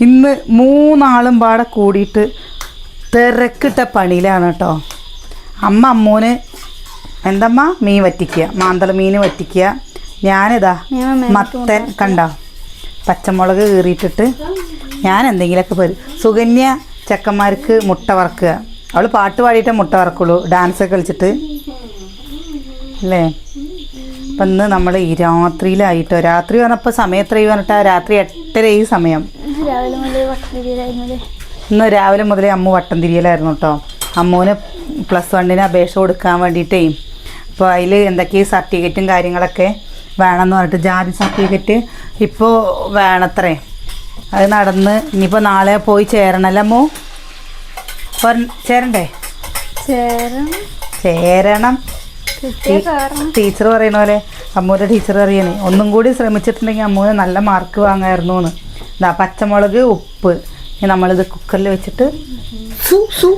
ഇന്ന് മൂന്നാളും പാടെ കൂടിയിട്ട് തിരക്കിട്ട പണിയിലാണ് കേട്ടോ. അമ്മ അമ്മൂന് എന്തമ്മ? മീൻ വറ്റിക്കുക. മാന്തള മീൻ വറ്റിക്കുക. ഞാനിതാ മത്തൻ കണ്ട? പച്ചമുളക് കീറിയിട്ടിട്ട് ഞാൻ എന്തെങ്കിലുമൊക്കെ പോരും സുകന്യ ചെക്കന്മാർക്ക് മുട്ട വറക്കുക. അവൾ പാട്ട് പാടിയിട്ടേ മുട്ട വറക്കുള്ളൂ. ഡാൻസ് ഒക്കെ കളിച്ചിട്ട്. അല്ലേ? അപ്പം ഇന്ന് നമ്മൾ ഈ രാത്രിയിലായിട്ടോ രാത്രി പറഞ്ഞപ്പോൾ സമയം എത്രയും പറഞ്ഞിട്ടാ? രാത്രി എട്ടര ഈ സമയം. രാവിലെ മുതൽ വട്ടതിരിയായിരുന്നത് ഇന്ന് രാവിലെ മുതലേ അമ്മ വട്ടം തിരിയലായിരുന്നു കേട്ടോ അമ്മൂന് പ്ലസ് വണ്ണിന് അപേക്ഷ കൊടുക്കാൻ വേണ്ടിയിട്ടേ അപ്പോൾ അതിൽ എന്തൊക്കെ സർട്ടിഫിക്കറ്റും കാര്യങ്ങളൊക്കെ വേണമെന്ന് പറഞ്ഞിട്ട് ജാതി സർട്ടിഫിക്കറ്റ് ഇപ്പോൾ വേണത്രേ. അത് നടന്ന് ഇനിയിപ്പോൾ നാളെ പോയി ചേരണല്ലോ അമ്മു? ചേരണ്ടേ? ചേരം ചേരണം. ടീച്ചർ പറയണ പോലെ അമ്മൂന്റെ ടീച്ചർ അറിയണേ ഒന്നും കൂടി ശ്രമിച്ചിട്ടുണ്ടെങ്കിൽ അമ്മൂന് നല്ല മാർക്ക് വാങ്ങായിരുന്നു എന്ന് ഇതാ പച്ചമുളക് ഉപ്പ്. നമ്മളിത് കുക്കറിൽ വെച്ചിട്ട് സു സു.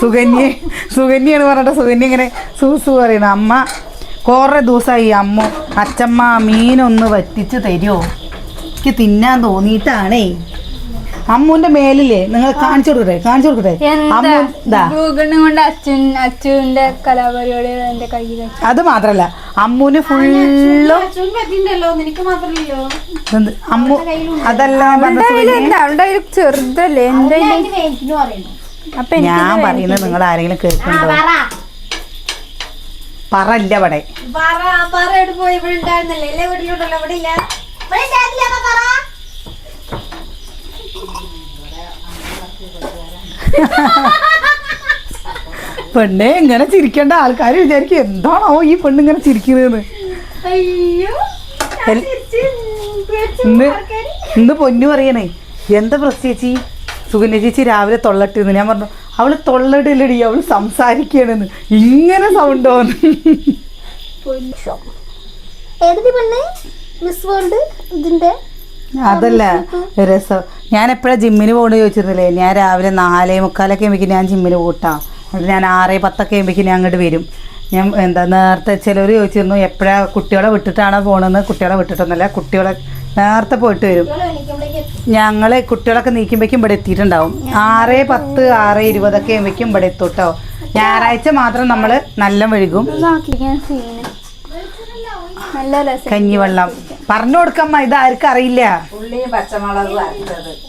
സുകന്യ സുകന്യാണ് പറഞ്ഞിട്ട് സുകന്യ ഇങ്ങനെ സൂ സൂ പറയുന്നത് അമ്മ കുറേ ദിവസമായി അമ്മ അച്ചമ്മ മീനൊന്ന് വറ്റിച്ച് തരുമോ എനിക്ക് തിന്നാൻ തോന്നിയിട്ടാണേ. അമ്മൂന്റെ മേലില്ലേ? നിങ്ങൾ കാണിച്ചു കൊടുക്കട്ടെ കാണിച്ചു കൊടുക്കട്ടെ. ഗൂഗിളിനെ കൊണ്ട് അച്ഛൻ അച്ഛന്റെ കലാപരിപാടി എന്റെ കയ്യിൽ അത് മാത്രല്ല അമ്മുന് ഫുള്ളും എന്ത്? അമ്മു അതല്ല ചെറുതല്ലേ? എനിക്ക് ഞാൻ പറയുന്നത് നിങ്ങൾ ആരെങ്കിലും കേൾക്കുന്നുണ്ടോ? പറല്ല ഇവിടെ പോയി ഇവിടെ ഉണ്ടായിരുന്നല്ലേ ഇല്ലേ വീട്ടിലുണ്ടല്ലോ ഇവിടെ ഇല്ല ഇവിടെ ഉണ്ടായിരുന്നില്ല അമ്മ പറ പെണ്ണെ ഇങ്ങനെ ചിരിക്കേണ്ട ആൾക്കാർ വിചാരിക്കും എന്താണോ ഈ പെണ്ണ് ഇങ്ങനെ ചിരിക്കുന്നതെന്ന്? എൽ- ഇന്ന് ഇന്ന് പൊന്നു പറയണേ എന്താ പ്രസ് ചേച്ചി? സുകന്യ ചേച്ചി രാവിലെ തൊള്ളട്ടിന്ന്. ഞാൻ പറഞ്ഞു അവൾ തൊള്ളടില്ലടി അവൾ സംസാരിക്കണെന്ന് ഇങ്ങനെ സൗണ്ട് വന്നു. ഏതൊരു പെണ്ണ്? മിസ് വേൾഡ് ഇതിന്റെ അതല്ല? രസം. ഞാൻ എപ്പോഴാ ജിമ്മിന് പോകണ ചോദിച്ചിരുന്നില്ലേ? ഞാൻ രാവിലെ നാലേ മുക്കാലൊക്കെ ആകുമ്പോൾ ഞാൻ ജിമ്മിന് കൂട്ടാം എന്നിട്ട് ഞാൻ ആറേ പത്തൊക്കെ ആകുമ്പോഴേക്കും ഞാൻ അങ്ങോട്ട് വരും. ഞാൻ എന്താ നേരത്തെ ചിലർ ചോദിച്ചിരുന്നു എപ്പോഴാ കുട്ടികളെ വിട്ടിട്ടാണോ പോകണമെന്ന് കുട്ടികളെ വിട്ടിട്ടൊന്നുമല്ല കുട്ടികളെ നേരത്തെ പോയിട്ട് വരും. ഞങ്ങൾ കുട്ടികളൊക്കെ നീക്കുമ്പോഴേക്കും ഇവിടെ എത്തിയിട്ടുണ്ടാവും. ആറ് പത്ത് ആറ് ഇരുപതൊക്കെ ആകുമ്പോഴേക്കും ഇവിടെ എത്തും കേട്ടോ ഞായറാഴ്ച മാത്രം നമ്മൾ നല്ല വഴുകും കഞ്ഞിവെള്ളം. പറഞ്ഞു കൊടുക്കമ്മ ഇത് ആർക്കും അറിയില്ല. ഉള്ളിയും പച്ചമുളകും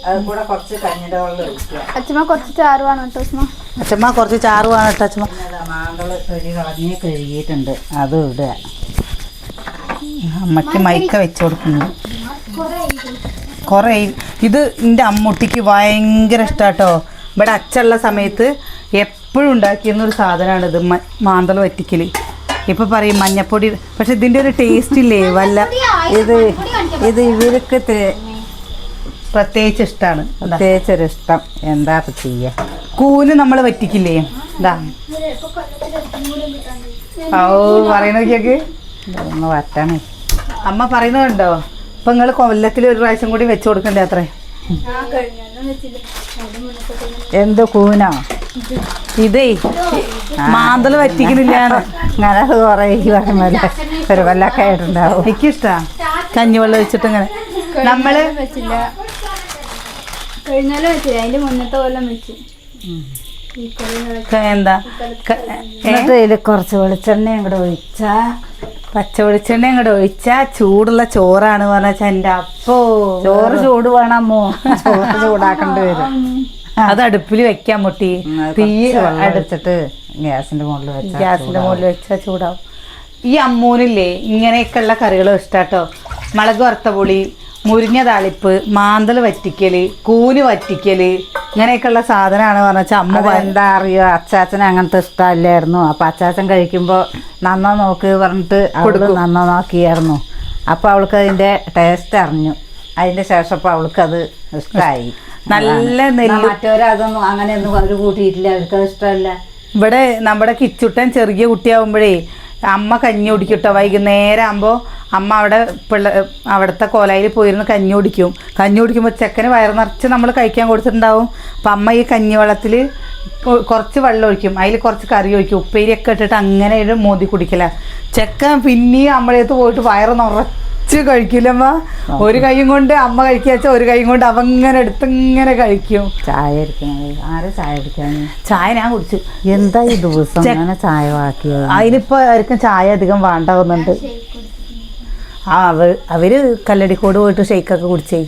അത് കൂടെ കുറച്ച് കഞ്ഞിന്റെ വെള്ളം ഒഴിക്കുക. അച്ഛമ്മ കുറച്ച് ചാറ് വേണം കേട്ടോ അച്ഛമ്മ. കുറച്ച് കേട്ടോ അച്ഛമ്മ. പിന്നെ മാന്തൾ ഒരു കളഞ്ഞ് കഴുകിയിട്ടുണ്ട്. അത് ഇടുക. അമ്മയ്ക്ക് മൈക്ക വെച്ച് കൊടുക്കുന്നു കുറേ ഇത് എന്റെ അമ്മുട്ടിക്ക് ഭയങ്കര ഇഷ്ടാട്ടോ. ഇവിടെ അച്ഛനുള്ള സമയത്ത് എപ്പോഴും ഉണ്ടാക്കിയിരുന്ന ഒരു സാധനമാണ് ഇത് മാന്തള വറ്റിക്കൽ ഇപ്പൊ പറയും മഞ്ഞപ്പൊടി പക്ഷെ ഇതിന്റെ ഒരു ടേസ്റ്റ് ഇല്ലേ? വല്ല ഇത് ഇത് ഇവർക്ക് പ്രത്യേകിച്ച് ഇഷ്ടമാണ് പ്രത്യേകിച്ചൊരു ഇഷ്ടം എന്താ ചെയ്യുക ചെയ്യാ? കൂന് നമ്മൾ വറ്റിക്കില്ലേ? ഇതാ. ഓ പറയണ കേക്ക്. ഒന്ന് അമ്മ പറയുന്നുണ്ടോ ഇപ്പൊ നിങ്ങൾ കൊല്ലത്തിൽ ഒരു പ്രാവശ്യം കൂടി വെച്ചു കൊടുക്കണ്ടേ അത്രേ? എന്ത് കൂനോ? ഇതേ മാന്തൽ പറ്റിക്കുന്നില്ല അങ്ങനെ അത് കുറേ പറഞ്ഞല്ലേ പറഞ്ഞ ഒരു കൊല്ലൊക്കെ ആയിട്ടുണ്ടാവും. എനിക്കിഷ്ടാ. കഞ്ഞിവെള്ളം വെച്ചിട്ട് ഇങ്ങനെ നമ്മൾ വെച്ചില്ല. കഴിഞ്ഞാലും വെച്ചില്ല. അതിന്റെ മുന്നത്തെ കൊല്ലം വെച്ച്. എന്താ? എന്നിട്ട് ഇതിൽ കുറച്ച് വെളിച്ചെണ്ണ കൂടെ ഒഴിച്ചാ പച്ച വെളിച്ചെണ്ണ ഇങ്ങോട്ട് ഒഴിച്ചാ ചൂടുള്ള ചോറാണ് പറഞ്ഞാ എന്റെ അപ്പോ. ചോറ് ചൂട് വേണമോ ചോറ് ചൂടാക്കേണ്ടി വരും. അത് അടുപ്പിൽ വെക്കാൻ മുട്ടി. തീ കുറച്ച് വെള്ളം അടു- ഒഴിച്ചിട്ട് ഗ്യാസിന്റെ മുകളിൽ വെച്ചാൽ ഗ്യാസിന്റെ മുകളിൽ വെച്ചാൽ ചൂടാവും. ഈ അമ്മൂനില്ലേ ഇങ്ങനെയൊക്കെയുള്ള കറികളും ഇഷ്ടാട്ടോ? മുളക് വറുത്ത പുളി മുരിഞ്ഞ താളിപ്പ് മാന്തൽ വറ്റിക്കൽ കൂന് വറ്റിക്കൽ ഇങ്ങനെയൊക്കെയുള്ള സാധനമാണ് പറഞ്ഞാൽ അമ്മ എന്താ അറിയോ? അച്ചാച്ചന് അങ്ങനത്തെ ഇഷ്ടമല്ലായിരുന്നു. അപ്പൊ അച്ചാച്ചൻ കഴിക്കുമ്പോൾ നന്നാ നോക്ക് പറഞ്ഞിട്ട് അവൾ നന്നാ നോക്കിയായിരുന്നു. അപ്പോൾ അവൾക്ക് അതിന്റെ ടേസ്റ്റ് അറിഞ്ഞു. അതിന്റെ ശേഷം അപ്പോൾ അവൾക്ക് അത് ഇഷ്ടമായി നല്ല നെല്ല്. മറ്റവരതൊന്നും അങ്ങനെയൊന്നും അവർ കൂട്ടിയിട്ടില്ല. അവർക്ക് അത് ഇഷ്ടമല്ല. ഇവിടെ നമ്മുടെ കിച്ചുട്ടൻ ചെറിയ കുട്ടിയാവുമ്പോഴേ അമ്മ കഞ്ഞി കുടിക്കട്ടോ വൈകുന്നേരം ആകുമ്പോൾ അമ്മ അവിടെ പിള്ള അവിടുത്തെ കോലായിൽ പോയിരുന്ന് കഞ്ഞി കുടിക്കും. കഞ്ഞി കുടിക്കുമ്പോൾ ചെക്കന് വയറ് നിറച്ച് നമ്മൾ കഴിക്കാൻ കൊടുത്തിട്ടുണ്ടാവും. അപ്പം അമ്മ ഈ കഞ്ഞി വെള്ളത്തിൽ കുറച്ച് വെള്ളം ഒഴിക്കും. അതിൽ കുറച്ച് കറി ഒഴിക്കും. ഉപ്പേരിയൊക്കെ ഇട്ടിട്ട് അങ്ങനെ ഒരു മോതി കുടിക്കില്ല ചെക്കൻ പിന്നെയും അമ്മളേത്ത് പോയിട്ട് വയറ് നിറച്ച് കഴിക്കില്ലമ്മ ഒരു കൈയും കൊണ്ട് അമ്മ കഴിക്കാച്ച ഒരു കൈയും കൊണ്ട് അവ ഇങ്ങനെ എടുത്ത് ഇങ്ങനെ കഴിക്കും. ചായ ആരെ ചായ കുടിക്കാൻ ചായ ഞാൻ കുടിച്ചു. എന്താ ഈ ദിവസം? ചായ വാക്കിയത്? അതിനിപ്പോ ആർക്കും ചായ അധികം വേണ്ടാവുന്നുണ്ട്. ആ അവ അവർ കല്ലടിക്കോട് പോയിട്ട് ഷെയ്ക്കൊക്കെ കുടിച്ചേ.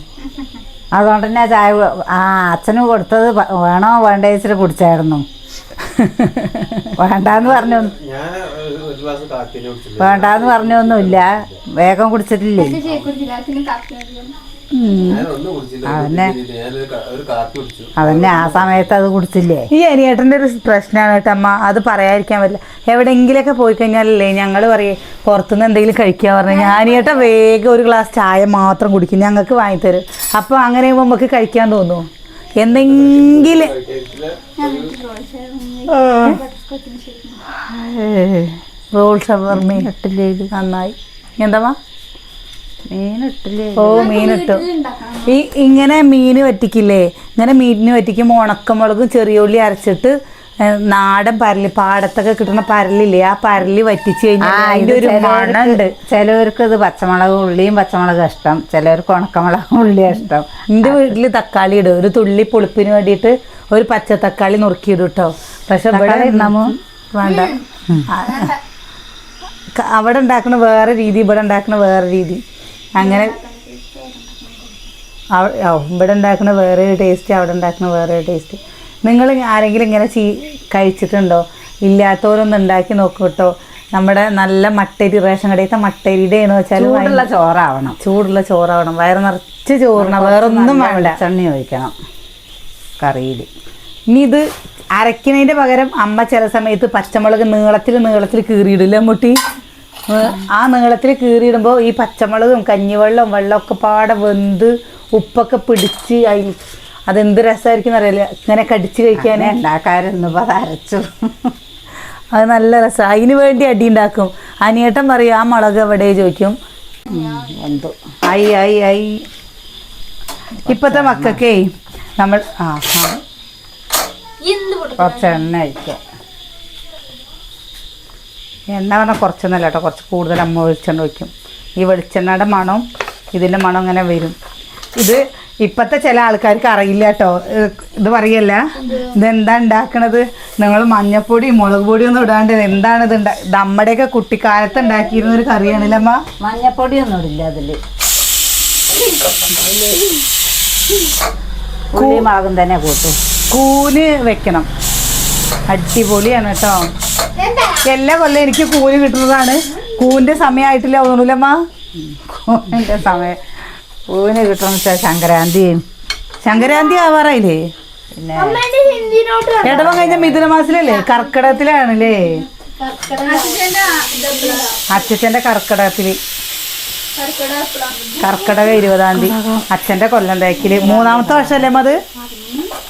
അതുകൊണ്ട് തന്നെ ചായ ആ അച്ഛന് കൊടുത്തത് വേണോ വേണ്ട ഇച്ചിരി കുടിച്ചായിരുന്നു. വേണ്ടാന്ന് പറഞ്ഞു വേണ്ടാന്ന് പറഞ്ഞൊന്നുമില്ല. വേഗം കുടിച്ചിട്ടില്ലേ? അതന്നെ ആ സമയത്ത് അത് കുടിച്ചില്ലേ? ഈ അനിയേട്ടന്റെ ഒരു പ്രശ്നമാണ് കേട്ടമ്മ അത് പറയാതിരിക്കാൻ പറ്റില്ല. എവിടെയെങ്കിലൊക്കെ പോയി കഴിഞ്ഞാലല്ലേ ഞങ്ങൾ പറയേ പുറത്തുനിന്ന് എന്തെങ്കിലും കഴിക്കാൻ പറഞ്ഞു ഞാൻ അനിയേട്ടൻ വേഗം ഒരു ഗ്ലാസ് ചായ മാത്രം കുടിക്കും. ഞങ്ങൾക്ക് വാങ്ങിത്തരും. അപ്പോൾ അങ്ങനെ ആകുമ്പോൾ നമുക്ക് കഴിക്കാൻ തോന്നുമോ എന്തെങ്കിലും റോൾ ഷവർമ ഇട്ടില്ലേ നന്നായി. എന്താ ഓ മീനിട്ടു. ഈ ഇങ്ങനെ മീൻ വറ്റിക്കില്ലേ? ഇങ്ങനെ മീനിന് വറ്റിക്കുമ്പോൾ ഉണക്കമുളകും ചെറിയ ഉള്ളി അരച്ചിട്ട് നാടൻ പരൽ പാടത്തൊക്കെ കിട്ടുന്ന പരലില്ലേ? ആ പരൽ വറ്റിച്ചു കഴിഞ്ഞാൽ അതിന്റെ ഒരു മണമുണ്ട് ചിലവർക്ക് ഇത് പച്ചമുളക് ഉള്ളിയും പച്ചമുളക് ഇഷ്ടം. ചിലവർക്ക് ഉണക്കമുളകും ഉള്ളിയും ഇഷ്ടം. എന്റെ വീട്ടിൽ തക്കാളി ഇടും. ഒരു തുള്ളി പുളിപ്പിന് വേണ്ടിയിട്ട് ഒരു പച്ച തക്കാളി നുറുക്കിയിടും കേട്ടോ പക്ഷെ ഇവിടെ വേണ്ട. അവിടെ ഉണ്ടാക്കുന്ന വേറെ രീതി ഇവിടെ ഉണ്ടാക്കുന്ന വേറെ രീതി. അങ്ങനെ ഇവിടെ ഉണ്ടാക്കുന്ന വേറെ ഒരു ടേസ്റ്റ് അവിടെ ഉണ്ടാക്കുന്ന വേറെ ഒരു ടേസ്റ്റ് നിങ്ങൾ ആരെങ്കിലും ഇങ്ങനെ ചീ കഴിച്ചിട്ടുണ്ടോ? ഇല്ലാത്തവരൊന്നും ഉണ്ടാക്കി നോക്കൂ കേട്ടോ. നമ്മുടെ നല്ല മട്ടരി റേഷൻ കടയിലത്തെ മട്ടരിയുടെ എന്ന് വെച്ചാൽ ചൂടുള്ള ചോറാവണം. ചൂടുള്ള ചോറാവണം. വയറ് നിറച്ച് ചോറണം വേറെ ഒന്നും വേണ്ട. ചണ്ണി ഒഴിക്കണം. കറിയിൽ ഇനി ഇത് അരയ്ക്കുന്നതിന്റെ പകരം അമ്മ ചില സമയത്ത് പച്ചമുളക് നീളത്തിൽ നീളത്തിൽ കീറിയിടില്ല മുട്ടി ആ നീളത്തിൽ കീറിയിടുമ്പോൾ ഈ പച്ചമുളകും കഞ്ഞിവെള്ളവും വെള്ളമൊക്കെ പാടെ വെന്ത് ഉപ്പൊക്കെ പിടിച്ച് അതിൽ അതെന്ത് രസമായിരിക്കും അറിയില്ല ഇങ്ങനെ കടിച്ച് കഴിക്കാൻ ഉണ്ടാക്കാരെന്ന് അത് അരച്ചു. അത് നല്ല രസം. അതിന് വേണ്ടി അടി ഉണ്ടാക്കും. അനിയേട്ടൻ പറയും ആ മുളക് എവിടെ? ചോദിക്കും. എന്തോ? ഐ ഐ ഐ ഇപ്പോഴത്തെ മക്കൾക്കേ നമ്മൾ ആ കുറച്ച് എണ്ണ ഒഴിക്കുക എണ്ണ പറഞ്ഞാൽ കുറച്ചൊന്നുമല്ല കേട്ടോ കുറച്ച് കൂടുതൽ അമ്മ വെളിച്ചെണ്ണ വയ്ക്കും ഈ വെളിച്ചെണ്ണയുടെ മണവും ഇതിന്റെ മണം ഇങ്ങനെ വരും. ഇത് ഇപ്പോഴത്തെ ചില ആൾക്കാർക്ക് അറിയില്ല കേട്ടോ. ഇത് പറയല്ല ഇതെന്താ ഉണ്ടാക്കണത്? നിങ്ങൾ മഞ്ഞപ്പൊടി മുളക് പൊടി ഒന്നും ഇടാണ്ട് എന്താണ് ഇത് നമ്മുടെയൊക്കെ കുട്ടിക്കാലത്ത് ഉണ്ടാക്കിയിരുന്ന ഒരു കറിയാണല്ലേ അമ്മ? മഞ്ഞപ്പൊടിയൊന്നും ഇടില്ല അതിൽ. കൂലി മുളകും തന്നെ കൂട്ടും. കൂന് വെക്കണം. അടിപൊളിയാണ് കേട്ടോ. എല്ലാ കൊല്ലം എനിക്ക് കൂലി കിട്ടുന്നതാണ്. കൂവിന്റെ സമയമായിട്ടില്ല തോന്നൂലമ്മ കൂണിന്റെ സമയം. പൂവിന് കിട്ടണം വെച്ചാൽ സംക്രാന്തിയും ശങ്കരാന്തി ആവാറായില്ലേ? പിന്നെ ഇടവം കഴിഞ്ഞ മിഥുന മാസത്തിലല്ലേ? കർക്കിടകത്തിലാണല്ലേ? അച്ഛന്റെ കർക്കിടകത്തിൽ. കർക്കിടക ഇരുപതാം തീയതി. അച്ഛന്റെ കൊല്ലം തേക്കിൽ. മൂന്നാമത്തെ വർഷമല്ലേ അത്?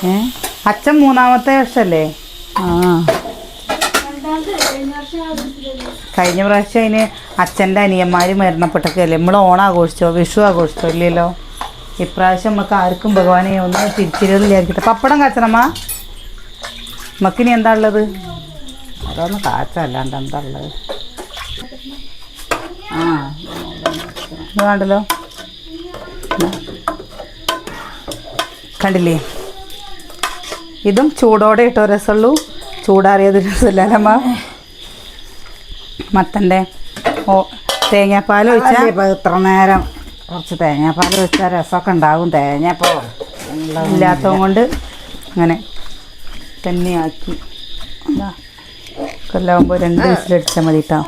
ഏ? അച്ഛൻ മൂന്നാമത്തെ വർഷമല്ലേ? ആ. കഴിഞ്ഞ പ്രാവശ്യം അതിന് അച്ഛന്റെ അനിയന്മാർ മരണപ്പെട്ടൊക്കെ അല്ലേ നമ്മൾ ഓണം ആഘോഷിച്ചോ വിഷു ആഘോഷിച്ചോ? ഇല്ലല്ലോ. ഇപ്രാവശ്യം നമുക്ക് ആർക്കും ഭഗവാനെ ഒന്ന് തിരിച്ചിരില്ലായിരിക്കട്ടെ പപ്പടം കാച്ചണമ്മ. നമുക്കിനി എന്താ ഉള്ളത്? അതൊന്ന് കാച്ചല്ലാണ്ട് എന്താ ഉള്ളത്? ആ. കണ്ടല്ലോ. കണ്ടില്ലേ? ഇതും ചൂടോടെ ഇട്ടോ. രസമുള്ളൂ. ചൂടാറിയത് രസമില്ലല്ലമ്മ മത്തന്റെ ഓ തേങ്ങാപ്പാൽ ഒഴിച്ചാൽ ഇപ്പോൾ ഇപ്പൊ ഇത്ര നേരം കുറച്ച് തേങ്ങാപ്പാൽ ഒഴിച്ചാൽ രസമൊക്കെ ഉണ്ടാവും. തേങ്ങാപ്പാൽ ഇല്ലാത്തത് കൊണ്ട് അങ്ങനെ തന്നെയാക്കി. കൊല്ലാകുമ്പോൾ രണ്ട് വിസിലടിച്ചാൽ മതി കേട്ടോ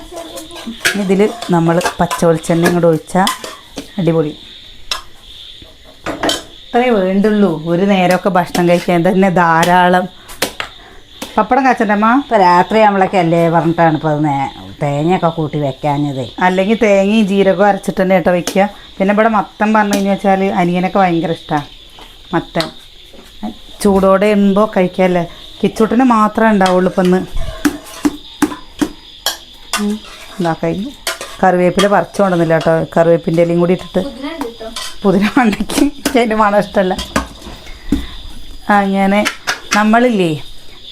ഇതിൽ നമ്മൾ പച്ച വെളിച്ചെണ്ണ ഇങ്ങോട്ട് ഒഴിച്ചാൽ അടിപൊളി. അത്രേ വേണ്ടുള്ളൂ. ഒരു നേരമൊക്കെ ഭക്ഷണം കഴിക്കാൻ തന്നെ ധാരാളം പപ്പടം കാച്ചണ്ടമ്മ? ഇപ്പം രാത്രി നമ്മളൊക്കെ അല്ലേ പറഞ്ഞിട്ടാണ് ഇപ്പോൾ തേങ്ങയൊക്കെ കൂട്ടി വെക്കാഞ്ഞത്. അല്ലെങ്കിൽ തേങ്ങയും ജീരകവും അരച്ചിട്ട് തന്നെ കേട്ടോ വെക്കുക. പിന്നെ ഇവിടെ മത്തം പറഞ്ഞു കഴിഞ്ഞു വെച്ചാൽ അനിയനൊക്കെ ഭയങ്കര ഇഷ്ടമാണ് മത്തൻ. ചൂടോടെ ഉമ്പോൾ കഴിക്കാമല്ലേ കിച്ചൂട്ടിന് മാത്രമേ ഉണ്ടാവുള്ളൂ ഇപ്പം ഇന്ന്. എന്താ കഴിഞ്ഞു കറിവേപ്പില പറിച്ചു കൊണ്ടുവന്നില്ല കേട്ടോ. കറിവേപ്പിന്റെ ഇലയും കൂടി ഇട്ടിട്ട്. പുതിന മണ്ടയ്ക്ക്. എനിക്ക് അതിന്റെ മണം ഇഷ്ടമല്ല. അങ്ങനെ നമ്മളില്ലേ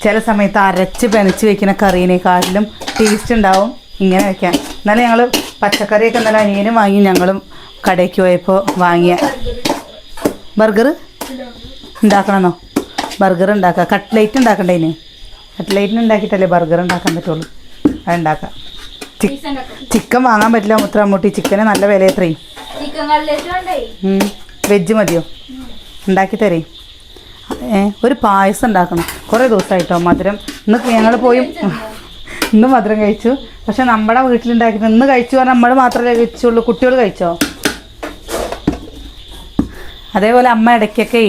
ചില സമയത്ത് അരച്ച് പെനച്ച് വെക്കുന്ന കറീനേക്കാട്ടിലും ടേസ്റ്റ് ഉണ്ടാവും. ഇങ്ങനെ വെക്കാൻ. എന്നാലും ഞങ്ങൾ പച്ചക്കറിയൊക്കെ നല്ല അനിയനും വാങ്ങി ഞങ്ങളും കടയ്ക്ക് പോയപ്പോൾ വാങ്ങിയ. ബർഗർ? ഉണ്ടാക്കണമെന്നോ ബർഗർ ഉണ്ടാക്കുക കട്ട്ലേറ്റ് ഉണ്ടാക്കണ്ടേ ഇനി? കട്ട്ലേറ്റിന് ഉണ്ടാക്കിയിട്ടല്ലേ ബർഗർ ഉണ്ടാക്കാൻ പറ്റുള്ളൂ. അത് ഉണ്ടാക്കാം. ചിക്കൻ വാങ്ങാൻ പറ്റില്ല മുത്തമ്മൂട്ടി ചിക്കന് നല്ല വില എത്രയും വെജ് മതിയോ? ഉണ്ടാക്കി തരേ. ഒരു പായസം ഉണ്ടാക്കണം. കുറേ ദിവസമായിട്ടോ മധുരം. ഇന്ന് ഞങ്ങൾ പോയി ഇന്ന് മധുരം കഴിച്ചു. പക്ഷെ നമ്മുടെ വീട്ടിലുണ്ടാക്കി ഇന്ന് കഴിച്ചു പറഞ്ഞാൽ നമ്മൾ മാത്രമേ കഴിച്ചുള്ളൂ. കുട്ടികൾ കഴിച്ചോ? അതേപോലെ അമ്മ ഇടയ്ക്കൊക്കെ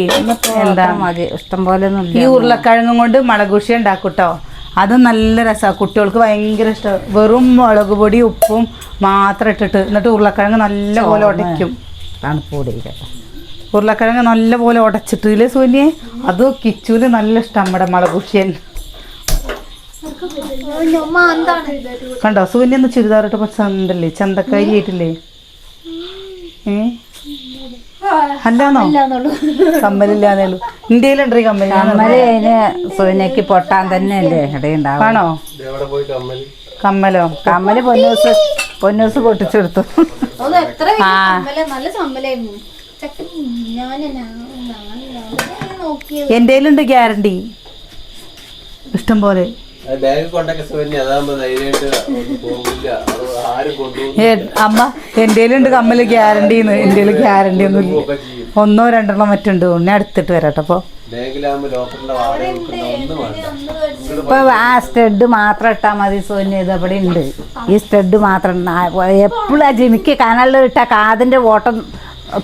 എന്താ മതി. ഇഷ്ടം പോലെ ഈ ഉരുളക്കിഴങ്ങും കൊണ്ട് മുളകുശി ഉണ്ടാക്കും കേട്ടോ അത് നല്ല രസമാണ് കുട്ടികൾക്ക് ഭയങ്കര ഇഷ്ടം. വെറും മുളക് പൊടി ഉപ്പും മാത്രം ഇട്ടിട്ട് എന്നിട്ട് ഉരുളക്കിഴങ്ങ് നല്ല പോലെ ഉടയ്ക്കും. തണുപ്പ് കൂടിയില്ല ഉരുളക്കിഴങ്ങ് നല്ല പോലെ ഉടച്ചിട്ട്. ഇല്ലേ സൂന്യെ? അത് കിച്ചൂൽ നല്ല ഇഷ്ടം നമ്മുടെ മുളകുഷ്യൻ കണ്ടോ? സൂന്യ ഒന്ന് ചുരിദാറിട്ട് ചന്തല്ലേ? ചന്തക്കാരി ആയിട്ടില്ലേ? ഏ? അല്ലാന്നോ? കമ്മലില്ലാന്നേ ഉള്ളൂ ഇന്ത്യയിലുണ്ട് ഈ കമ്മൽ? സൂര്യക്ക് പൊട്ടാൻ തന്നെയല്ലേ? ഇടയുണ്ടാവും ആണോ? എവിടെ പോയി കമ്മൽ. കമ്മലോ? പൊന്നൂസ് പൊന്നൂസ് പൊട്ടിച്ചെടുത്തു. ആ. നല്ല ചമ്മലായിരുന്നു കയ്യിലുണ്ട് ഗ്യാരണ്ടി. ഇഷ്ടം പോലെ അമ്മ എന്റെ കമ്മൽ ഗ്യാരണ്ടി എന്റെ ഗ്യാരണ്ടി ഒന്നും ഇല്ല ഒന്നോ രണ്ടെണ്ണം മറ്റുണ്ട്. ഉണ്ണി അടുത്തിട്ട് വരാട്ടോ വേണ്ട. ഇപ്പൊ ആ സ്റ്റഡ് മാത്രം ഇട്ടാ മതി സോന്യ ഇത് അവിടെ ഉണ്ട്. ഈ സ്റ്റഡ് മാത്രം എപ്പോഴും ആ ജിമിക്ക് കനലിൽ ഇട്ട കാതിന്റെ ഓട്ടം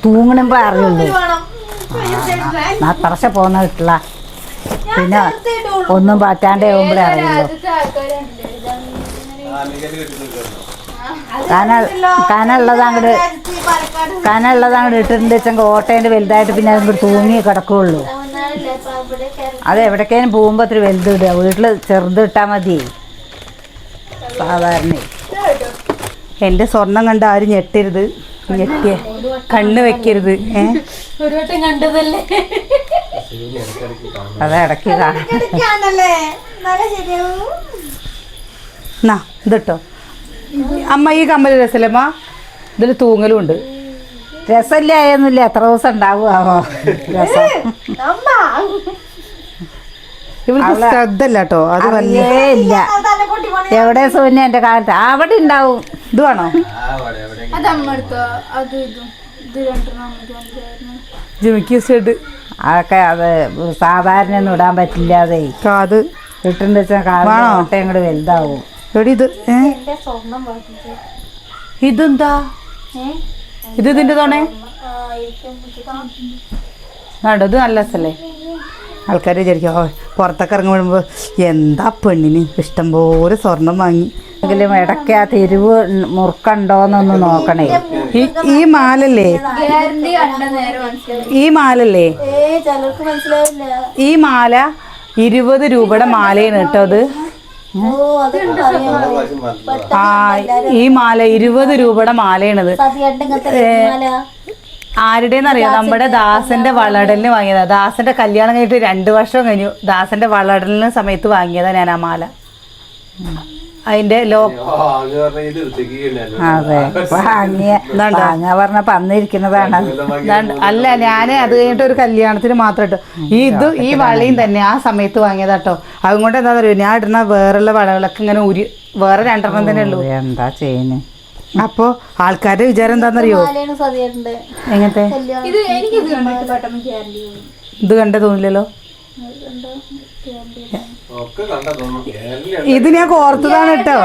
തൂങ്ങണുമ്പോ അറിയുള്ളൂ ആ തറശ പോന്ന കിട്ടില്ല പിന്നെ ഒന്നും പറ്റാണ്ടേ ആവുമ്പോഴേ അറിയുള്ളൂ. കനൽ കനുള്ളത് അങ്ങോട്ട് കനുള്ളത് അങ്ങോട്ട് ഇട്ടിട്ടുണ്ട് വെച്ചെങ്കിൽ ഓട്ടേന്റെ വലുതായിട്ട് പിന്നെ അതിങ്ങോട്ട് തൂങ്ങി കിടക്കുള്ളൂ. അത് എവിടേക്കേലും പോകുമ്പോൾ ഒത്തിരി വലുത് ഇടുക. വീട്ടിൽ ചെറുതിട്ടാൽ മതി. സാധാരണ. എന്റെ സ്വർണം കണ്ട് ആരും ഞെട്ടരുത്. ഞെട്ടിയ കണ്ണ് വെക്കരുത് ഏ? അത് ഇടയ്ക്ക് കാണാം. ഇതിട്ടോ. അമ്മ ഈ കമ്മൽ രസമല്ലമ്മ. ഇതിൽ തൂങ്ങലും ഉണ്ട് രസമില്ലായൊന്നുമില്ല എത്ര ദിവസം ഉണ്ടാവുമോ രസം. ഇവൾക്ക് ശ്രദ്ധ ഇല്ല കേട്ടോ അത് വലിയ ഇല്ല. എവിടെ സൂന്യ എന്റെ കാലത്ത്? അവിടെ ഉണ്ടാവും. ഇത് വേണോ? ജിമിക്ക് അതൊക്കെ അത് സാധാരണ ഒന്നും ഇടാൻ പറ്റില്ലാതെ. കാത്. ഇട്ടുണ്ട്? ഓട്ടയും കൂടെ വലുതാവും. എവിടെ ഇത് ഇതെന്താ? ഇത് ഇതിന്റെ തോണേ? കണ്ടോ ഇത് നല്ല രസല്ലേ ആൾക്കാർ വിചാരിക്കും ഓ പുറത്തൊക്കെ ഇറങ്ങി വിടുമ്പോൾ എന്താ പെണ്ണിന്? ഇഷ്ടം പോലെ സ്വർണം വാങ്ങി. എങ്കിലും ഇടയ്ക്ക് ആ തിരിവ് മുറുക്കുണ്ടോന്നൊന്ന് നോക്കണേ. ഈ ഈ മാലല്ലേ? ഗ്യാരണ്ടി കണ്ട നേരെ മനസ്സിലായി. ഈ മാലല്ലേ? ഏ ചിലർക്ക് മനസ്സിലാവില്ല. ഈ മാല ഇരുപത് രൂപയുടെ മാലയാണ് കേട്ടോ അത്. ആ ഈ മാല ഇരുപത് രൂപയുടെ മാലയാണിത്. സതിയായിട്ട് അറിയാം നമ്മുടെ ദാസന്റെ വളടലിന് വാങ്ങിയതാ. ദാസന്റെ കല്യാണം കഴിഞ്ഞിട്ട് രണ്ട് വർഷം കഴിഞ്ഞു. ദാസന്റെ വളടലിന് സമയത്ത് വാങ്ങിയതാ ഞാൻ ആ മാല. അതിന്റെ ലോ അതെ. വാങ്ങിയ വാങ്ങാ പറഞ്ഞപ്പോ അന്നിരിക്കുന്നതാണ് അല്ല ഞാൻ അത് കഴിഞ്ഞിട്ട് ഒരു കല്യാണത്തിന് മാത്രം ഇട്ടു. ഈ ഇത് ഈ വളയും തന്നെ ആ സമയത്ത് വാങ്ങിയതാ വാങ്ങിയതാട്ടോ അതുകൊണ്ട് എന്താ പറയുക ഞാൻ ഇടുന്ന വേറെയുള്ള വളകളൊക്കെ ഇങ്ങനെ ഉരി വേറെ രണ്ടെണ്ണം തന്നെ ഉള്ളൂ. എന്താ ചെയ്യുന്നു അപ്പോൾ ആൾക്കാരുടെ വിചാരം എന്താണെന്നറിയോ? എങ്ങനത്തെ? ഇത് കണ്ട തോന്നില്ലല്ലോ? ഇത് ഞാൻ കോർത്തതാണ് കേട്ടോ.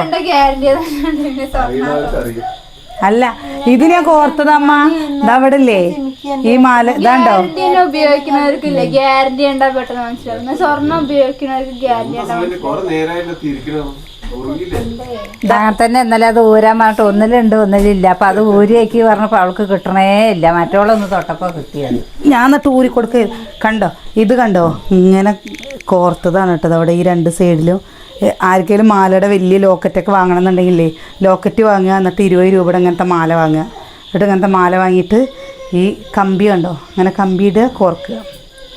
അല്ല ഇത് ഞാൻ കോർത്തതമ്മ ഇതാ അവിടെ ഇല്ലേ ഈ മാല ഇതാണ്ടോ? ഉപയോഗിക്കുന്നവർക്കില്ല? ഗ്യാരണ്ടി ഉണ്ടാ പെട്ടെന്ന് മനസ്സിലാവും സ്വർണം ഉപയോഗിക്കുന്നവർക്ക് ഗ്യാരണ്ടി ഉണ്ടാവും അങ്ങനെ തന്നെ ഇന്നലെ അത് ഊരാൻ പറഞ്ഞിട്ട് ഒന്നിലുണ്ട് ഒന്നിലില്ല. അപ്പൊ അത് ഊരിയേക്ക് പറഞ്ഞപ്പോ അവൾക്ക് കിട്ടണേ ഇല്ല. മറ്റോളൊന്ന് തൊട്ടപ്പോ കിട്ടിയത്. ഞാൻ എന്നിട്ട് ഊരി കൊടുക്ക കണ്ടോ? ഇത് കണ്ടോ? ഇങ്ങനെ കോർത്തതാണ് കേട്ടത് അവിടെ ഈ രണ്ട് സൈഡിലും. ആർക്കെങ്കിലും മാലയുടെ വലിയ ലോക്കറ്റൊക്കെ വാങ്ങണം എന്നുണ്ടെങ്കിലേ ലോക്കറ്റ് വാങ്ങുക എന്നിട്ട് ഇരുപത് രൂപയുടെ ഇങ്ങനത്തെ മാല വാങ്ങുക. എന്നിട്ട് ഇങ്ങനത്തെ മാല വാങ്ങിയിട്ട് ഈ കമ്പി കണ്ടോ? അങ്ങനെ കമ്പിയുടെ കോർക്കുക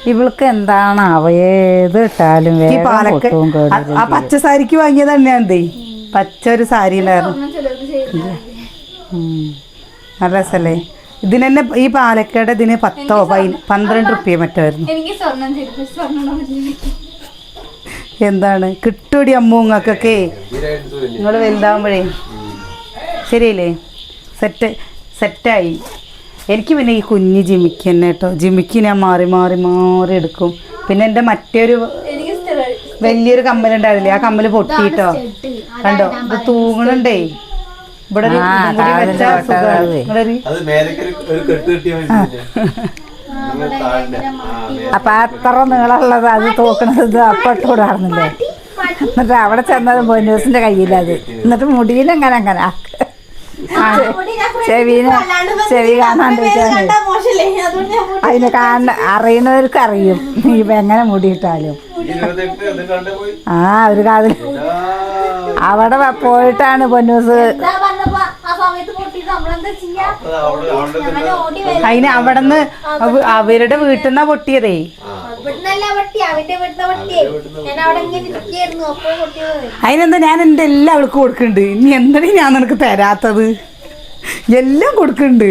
ഇവൾക്ക് എന്താണ് അവയേത് ഏത് ഇട്ടാലും ആ- പച്ച സാരിക്ക് വാങ്ങിയത് തന്നെയാണ് ദേ പച്ച ഒരു സാരി ഉണ്ടായിരുന്നു. നല്ല രസല്ലേ? ഇതിന് തന്നെ ഈ പാലക്കാട് ഇതിന് പത്തോ പന്ത്രണ്ട് റുപ്യ മറ്റായിരുന്നു. എന്താണ്? കിട്ടൂടി അമ്മൂങ്ങൾക്കൊക്കെ നിങ്ങൾ വലുതാവുമ്പോഴേ. ശരിയല്ലേ? സെറ്റ് സെറ്റായി. എനിക്ക് പിന്നെ ഈ കുഞ്ഞ് ജിമിക്ക് തന്നെ കേട്ടോ ജിമിക്ക് ഞാൻ മാറി മാറി മാറി എടുക്കും. പിന്നെ എന്റെ മറ്റൊരു എനിക്ക് വലിയൊരു കമ്മൽ ഉണ്ടായിരുന്നില്ലേ? ആ കമ്മൽ പൊട്ടിട്ടോ? കണ്ടോ? ഇത് തൂങ്ങണുണ്ടേ. ഇവിടെ അപ്പൊ അത്ര നീളമുള്ളത് അത് തൂക്കണത് അപ്പട്ടൂടായിരുന്നില്ലേ എന്നിട്ട് അവിടെ ചെന്നത് പൊന്നൂസിന്റെ കയ്യിലത് എന്നിട്ട് മുടിയിലെങ്ങനെ അങ്ങനെ ചെവിന് ചെവി മുടി- അതിന് കാണ അറിയുന്നവർക്ക് അറിയും. ഇപ്പൊ എങ്ങനെ മുടിയിട്ടാലും ആ ഒരു കാതിൽ അവിടെ പോയിട്ടാണ് പൊന്നൂസ്. അതിന് അവിടെ നിന്ന് അവരുടെ വീട്ടിൽ നിന്നാ പൊട്ടിയതേ അതിനെന്താ ഞാൻ എന്റെ എല്ലാം അവൾക്ക് കൊടുക്കുന്നുണ്ട്. ഇനി എന്താണ് ഞാൻ നിനക്ക് തരാത്തത്? എല്ലാം കൊടുക്കുന്നുണ്ട്.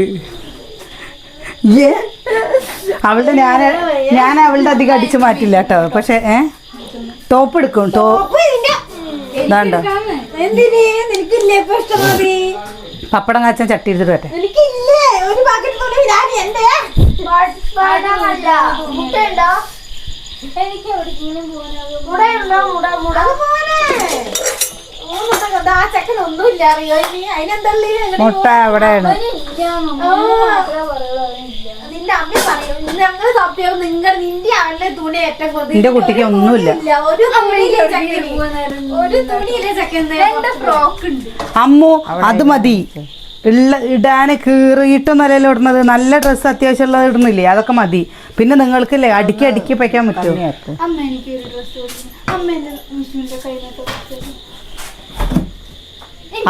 ഏ? അവളുടെ ഞാൻ ഞാൻ അവളുടെ അധികം അടിച്ചു മാറ്റില്ല കേട്ടോ. പക്ഷെ ഏ? ടോപ്പ് എടുക്കും ടോപ്പ് ഇതാണ്ടോ? പപ്പടം കാച്ചാൻ ചട്ടി എടുത്തിട്ട് വരട്ടെ. എനിക്കില്ലേ ഒരു പാക്കറ്റ് പോലും ഇതാണ് എന്റെ എനിക്ക് എവിടേക്കെങ്കിലും ഒന്നുമില്ല. അറിയോ ഇനി? മുട്ട അവിടെയാണ് നിന്റെ അമ്മ പറയും ഞങ്ങൾ തപ്പിയോ നിങ്ങൾ നിന്റെ അവന്റെ തുണി ഏറ്റവും നിന്റെ കുട്ടിക്ക് ഒന്നുമില്ല. ഒരു തുണിയിലെ ഒരു തുണിയിലെ ചെക്കൻ രണ്ട് ഫ്രോക്ക് ഉണ്ട് അമ്മു അത് മതി. ഉള്ള കീറിയിട്ട് നിലയിൽ ഇടുന്നത് നല്ല ഡ്രസ്സ് അത്യാവശ്യമുള്ളത് ഇടുന്നില്ലേ? അതൊക്കെ മതി. പിന്നെ നിങ്ങൾക്കില്ലേ അടിക്കി അടുക്കി വെക്കാൻ പറ്റും അമ്മ എനിക്ക് ഒരു ഡ്രസ്സ് കൊടുക്കുന്നു അമ്മ എന്റെ മിഷുവിന്റെ കയ്യിനകത്ത്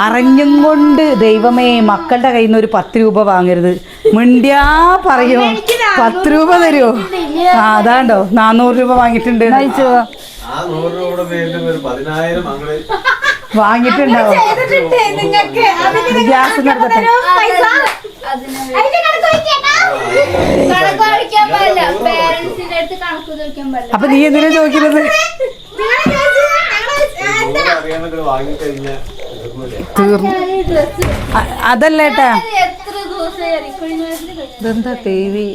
അറിഞ്ഞും കൊണ്ട് ദൈവമേ മക്കളുടെ കയ്യിൽ നിന്ന് ഒരു പത്ത് രൂപ വാങ്ങരുത്. മിണ്ടിയാ പറയോ? പത്ത് രൂപ തരുമോ ആ അതാണ്ടോ? നാനൂറ് രൂപ വാങ്ങിയിട്ടുണ്ട്. വാങ്ങിയിട്ടുണ്ടാവോ. ഗ്യാസ് നിർത്തട്ടെ. അപ്പൊ നീ എന്തിനാ ചോദിക്കുന്നത്? തീർന്നു. ഡ്രസ് അ- അതല്ല എത്ര ഇതെന്താ ടി വി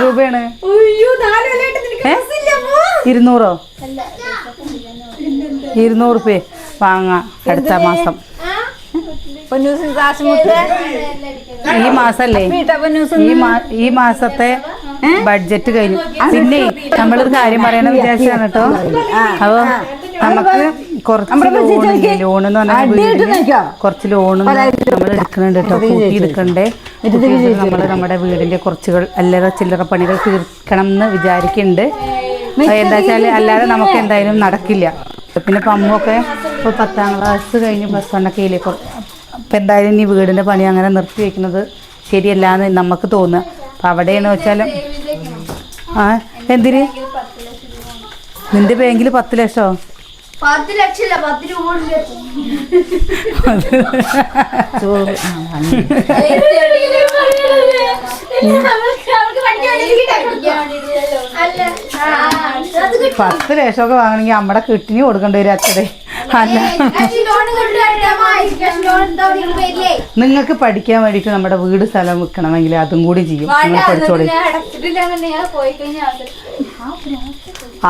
രൂപയാണ്? ഉയ്യോ, നാല് കൊല്ലായിട്ട് നിനക്ക് ഏ? dress ഇല്ല, അമ്മോ. ഇരുന്നൂറോ ഇരുന്നൂറ് റുപ്യ വാങ്ങാം അടുത്ത മാസം. ഈ മാസല്ലേ? ഈ ഈ മാസത്തെ ബഡ്ജറ്റ് കഴിഞ്ഞു. പിന്നെ നമ്മളൊരു കാര്യം പറയണ വിചാരിച്ചാണ് കേട്ടോ. അപ്പൊ നമുക്ക് കുറച്ച് ലോൺ എന്ന് പറഞ്ഞാൽ കുറച്ച് ലോൺ നമ്മൾ എടുക്കുന്നുണ്ട് കേട്ടോ. കൂട്ടി എടുക്കണ്ടേ? നമ്മൾ നമ്മുടെ വീടിന്റെ കുറച്ചുകൾ അല്ലറ ചില്ലറ പണികൾ തീർക്കണം എന്ന് വിചാരിക്കുന്നുണ്ട് എന്താ വെച്ചാൽ അല്ലാതെ നമുക്ക് എന്തായാലും നടക്കില്ല. പിന്നെ ഇപ്പം അമ്മൊക്കെ ഇപ്പോൾ പത്താം ക്ലാസ് കഴിഞ്ഞ് പ്ലസ് വണ്ണൊക്കെ ഇല്ലേ അപ്പം എന്തായാലും ഇനി വീടിന്റെ പണി അങ്ങനെ നിർത്തി വയ്ക്കുന്നത് ശരിയല്ല എന്ന് നമുക്ക് തോന്നുക. അപ്പം അവിടെയാണ് വെച്ചാൽ ആ എന്തിന്? നിന്റെ ബാങ്കിൽ പത്ത് ലക്ഷമോ പത്ത് ലക്ഷം ഇല്ല പത്ത് രൂപ കൊണ്ട് ചോറ്. പത്ത് ലക്ഷമൊക്കെ വാങ്ങണമെങ്കിൽ നമ്മുടെ കിട്ടിന് കൊടുക്കേണ്ടി വരും അച്ഛടെ അല്ല? നിങ്ങൾക്ക് പഠിക്കാൻ വേണ്ടിയിട്ട് നമ്മുടെ വീട് സ്ഥലം വെക്കണമെങ്കിൽ അതും കൂടി ചെയ്യും. നിങ്ങൾ പഠിച്ചോളി.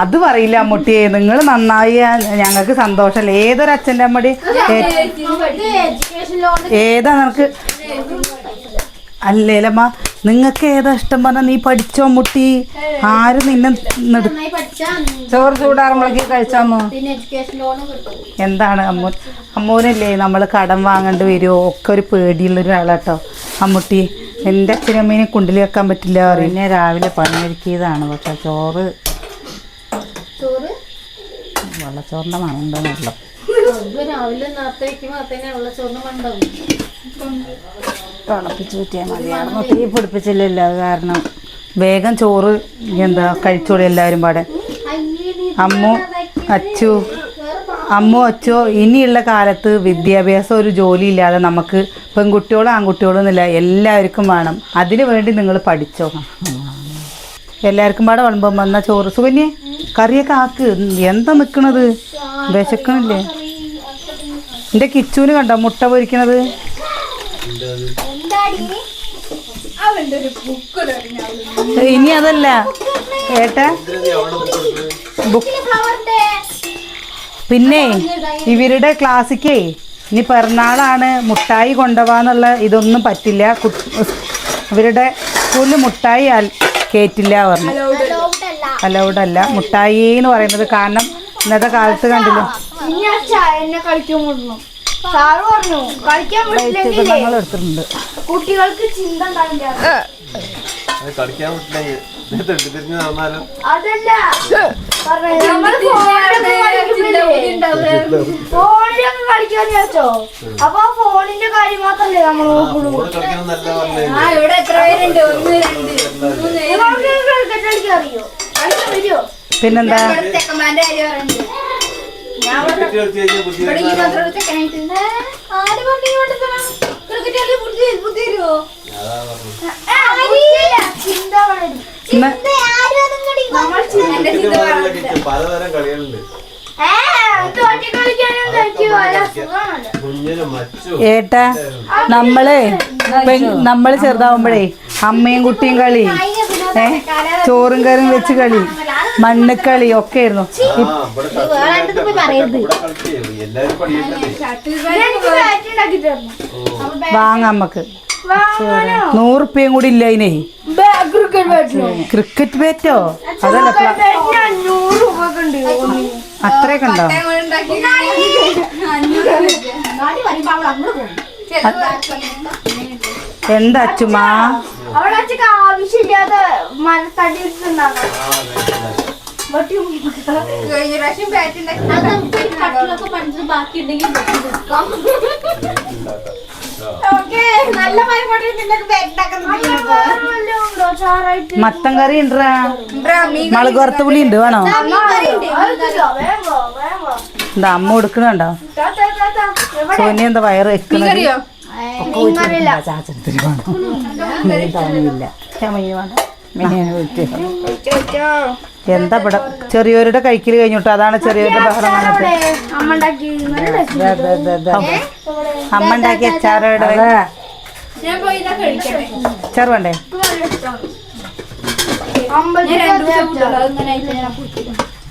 അത് പറയില്ല അമ്മൂട്ടിയെ. നിങ്ങൾ നന്നായി ഞങ്ങൾക്ക് സന്തോഷമല്ല? ഏതൊരു അച്ഛന്റെ അമ്മടി? ഏതാ നിനക്ക്? അല്ലേലമ്മ നിങ്ങൾക്ക് ഏതാ ഇഷ്ടം പറഞ്ഞാൽ നീ പഠിച്ചോ മുട്ടി ആരും നിന്നെ ചോറ് ചൂടാറുമ്പോഴേക്ക് കഴിച്ചാമോ എന്താണ് അമ്മു അമ്മൂനല്ലേ നമ്മൾ കടം വാങ്ങേണ്ടി വരുമോ ഒക്കെ ഒരു പേടിയുള്ള ഒരാളാട്ടോ അമ്മുട്ടി. എന്റെ അച്ഛനമ്മീനെ കുണ്ടിൽ വെക്കാൻ പറ്റില്ല പിന്നെ രാവിലെ പണിയൊരുക്കിയതാണ്. പക്ഷെ ചോറ് ചോറ്? വെള്ളച്ചോറിന്റെ മണമുണ്ടെന്ന് വെള്ളം ഇപ്പൊ രാവിലെ തിളപ്പിച്ച് ഊറ്റിയാൽ മതിയാണ് തീ പിടിപ്പിച്ചില്ലല്ലോ. അത് കാരണം വേഗം ചോറ് എന്താ കഴിച്ചോളി എല്ലാവരും പാടെ. അമ്മു അച്ചു. അമ്മു അച്ചോ ഇനിയുള്ള കാലത്ത് വിദ്യാഭ്യാസം ഒരു ജോലി ഇല്ലാതെ നമുക്ക് പെൺകുട്ടികളും ആൺകുട്ടികളും എന്നില്ല എല്ലാവർക്കും വേണം. അതിനു വേണ്ടി നിങ്ങൾ പഠിച്ചോ. എല്ലാവർക്കും പാടെ വിളമ്പം വന്ന ചോറ്. സുകന്യെ കറിയൊക്കെ ആക്ക്. എന്താ നിൽക്കണത് വിശക്കണില്ലേ? എന്റെ കിച്ചൂന് കണ്ടോ മുട്ട പൊരിക്കണത്? ഇനി അതല്ല. ഏട്ടാ? പിന്നെ ഇവരുടെ ക്ലാസ്സിക്കേ ഇനി പിറന്നാളാണ് മുട്ടായി കൊണ്ടുപോകാന്നുള്ള ഇതൊന്നും പറ്റില്ല. അവരുടെ ഇവരുടെ സ്കൂളിൽ മുട്ടായി കയറ്റില്ല കേറ്റില്ല പറഞ്ഞു. അലൗഡ് അല്ല മുട്ടായി എന്ന് പറയുന്നത് കാരണം ഇന്നത്തെ കാലത്ത് കണ്ടില്ല? എടുത്തിട്ടുണ്ട്. കുട്ടികൾക്ക് ചിന്ത കളിക്കാൻ അതല്ല. നമ്മൾ ഫോണിലൊക്കെ കളിക്കുമ്പോഴേ ഫോണിലൊക്കെ കളിക്കാന്ന് വിചാരിച്ചോ? അപ്പൊ ആ ഫോണിന്റെ കാര്യം മാത്രല്ലേ നമ്മൾ ആ നോക്കുള്ളൂ. ഫോണ് പറഞ്ഞേ ഇവിടെ എത്ര പേരുണ്ട്? ഒന്ന് രണ്ട് മൂന്ന്. ക്രിക്കറ്റ് കളിക്കാൻ അറിയോ? കളിക്കാൻ വരുമോ പിന്നെന്താ? ചെക്കന്മാരുടെ കാര്യം പറയുന്നത് പലതരം കളികളുണ്ട്. ഏട്ടാ നമ്മൾ നമ്മൾ ചെറുതാവുമ്പോഴേ അമ്മയും കുട്ടിയും കളി. ചോറും കറിയും വെച്ച് കളി. മണ്ണുക്കളി ഒക്കെ ആയിരുന്നു വാങ്ങാം നമുക്ക് നൂറുപ്യം കൂടി ഇല്ല അതിനെ. ക്രിക്കറ്റ് ബാറ്റോ? അതല്ല അത്രയൊക്കെ ഉണ്ടോ? എന്താ അച്ചുമാ ആവശ്യമില്ലാതെ മരത്തടി മത്തൻ കറി ഉണ്ടാ മുളക് വറുത്ത പുളി ഉണ്ട് വേണോ? എന്താ അമ്മ കൊടുക്കണുണ്ടോ? സോനിയ എന്താ വയറ് വെക്കണത്? ചാച്ചനത്തിന് വേണം. തോന്നിയില്ല ചമഞ്ഞ് വേണ്ട. മീനെ വിറ്റ് എന്താ ഇവിടെ ചെറിയവരുടെ കഴിക്കൽ കഴിഞ്ഞിട്ട്? അതാണ് ചെറിയവരുടെ ബഹളം അമ്മ ഉണ്ടാക്കിയ അച്ചാറോടെ അച്ചാർ വേണ്ടേ?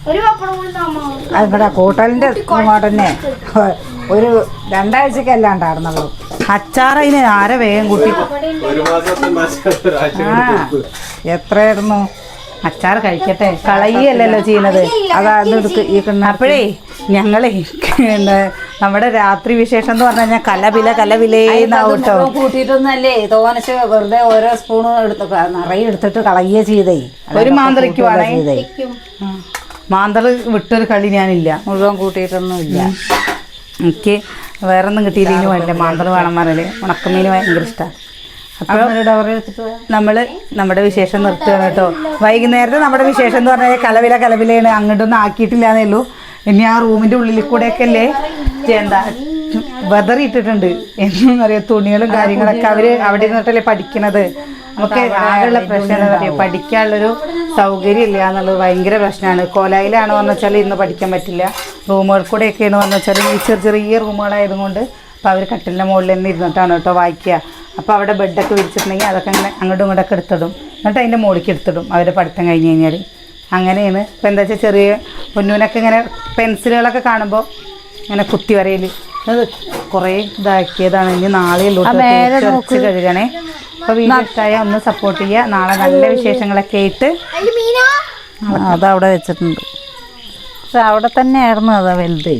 ഒരു പപ്പടം കൂടി താമോ അത് ഇവിടെ കൂട്ടലിന്റെ ഇങ്ങോട്ട് തന്നെ. ഒരു രണ്ടാഴ്ചക്ക് അതിന് ആരെ വേഗം കൂട്ടി? ആ. എത്രയായിരുന്നു? അച്ചാർ കഴിക്കട്ടെ. കളയല്ലല്ലോ ചെയ്യുന്നത്. അതാണ് എടുക്ക് ഈ അപ്പോഴേ ഞങ്ങളെ നമ്മുടെ രാത്രി വിശേഷം എന്ന് പറഞ്ഞു കഴിഞ്ഞാൽ കലപില കലപിലേന്നാവും കേട്ടോ. കൂട്ടിയിട്ടൊന്നല്ലേ തോനച്ച് വെറുതെ ഓരോ സ്പൂണും എടുത്ത് നിറയെ എടുത്തിട്ട് കളയുക ചെയ്തേ. ഒരു മാന്തളിക്ക് വേണേ ചെയ്തേ. മാന്തൾ വിട്ടൊരു കളി ഞാനില്ല. മുഴുവൻ കൂട്ടിയിട്ടൊന്നും ഇല്ല എനിക്ക് വേറെ ഒന്നും കിട്ടിയില്ലെങ്കിൽ വേണ്ട? വേണം പറഞ്ഞാൽ ഉണക്കമീൻ ഭയങ്കര ഇഷ്ടമാണ് അപ്പോൾ. നമ്മൾ നമ്മുടെ വിശേഷം നിർത്തുകയാണ് കേട്ടോ. വൈകുന്നേരത്തെ നമ്മുടെ വിശേഷം എന്ന് പറഞ്ഞാൽ കലവില കലവിലയാണ്. അങ്ങോട്ടൊന്നും ആക്കിയിട്ടില്ല എന്നേ ഉള്ളൂ. ഇനി ആ റൂമിന്റെ ഉള്ളിൽ കൂടെയൊക്കെ അല്ലേ എന്താ വെതറിയിട്ടിട്ടുണ്ട്. എന്നും അറിയാം തുണികളും കാര്യങ്ങളൊക്കെ അവർ അവിടെ നിന്നിട്ടല്ലേ പഠിക്കണത്. നമുക്ക് ആകെയുള്ള പ്രശ്നം എന്താ പറയുക പഠിക്കാനുള്ളൊരു സൗകര്യം ഇല്ല എന്നുള്ളത് ഭയങ്കര പ്രശ്നമാണ്. കൊലയിലാണോ എന്ന് വെച്ചാൽ ഇന്ന് പഠിക്കാൻ പറ്റില്ല. റൂമുകൾ കൂടെയൊക്കെയാണ് എന്ന് വെച്ചാൽ ഈ ചെറിയ ചെറിയ റൂമുകളായതുകൊണ്ട് അപ്പോൾ അവർ കട്ടിലിന്റെ മുകളിൽ തന്നെ ഇരുന്നിട്ടാണ് കേട്ടോ വായിക്കുക. അപ്പോൾ അവിടെ ബെഡൊക്കെ വിരിച്ചിട്ടുണ്ടെങ്കിൽ അതൊക്കെ അങ്ങനെ അങ്ങോട്ടും ഇങ്ങോട്ടൊക്കെ എടുത്തിടും. എന്നിട്ട് അതിന്റെ മുകളിലേക്ക് എടുത്തിടും അവരുടെ പഠിത്തം കഴിഞ്ഞ് കഴിഞ്ഞാൽ. അങ്ങനെയാണ്. ഇപ്പോൾ എന്താ വെച്ചാൽ ചെറിയ പൊന്നൂനൊക്കെ ഇങ്ങനെ പെൻസിലുകളൊക്കെ കാണുമ്പോൾ ഇങ്ങനെ കുത്തി വരയിൽ. അത് കുറേ ഇതാക്കിയതാണ്. ഇനി നാളെ ഉള്ളൂ കഴുകണേ. അപ്പോൾ വീഡിയോ ഇഷ്ടമായ ഒന്ന് സപ്പോർട്ട് ചെയ്യുക നാളെ നല്ല വിശേഷങ്ങളൊക്കെ ആയിട്ട്. അതവിടെ വെച്ചിട്ടുണ്ട്. പക്ഷെ അവിടെ തന്നെയായിരുന്നു അതാ വലുത്.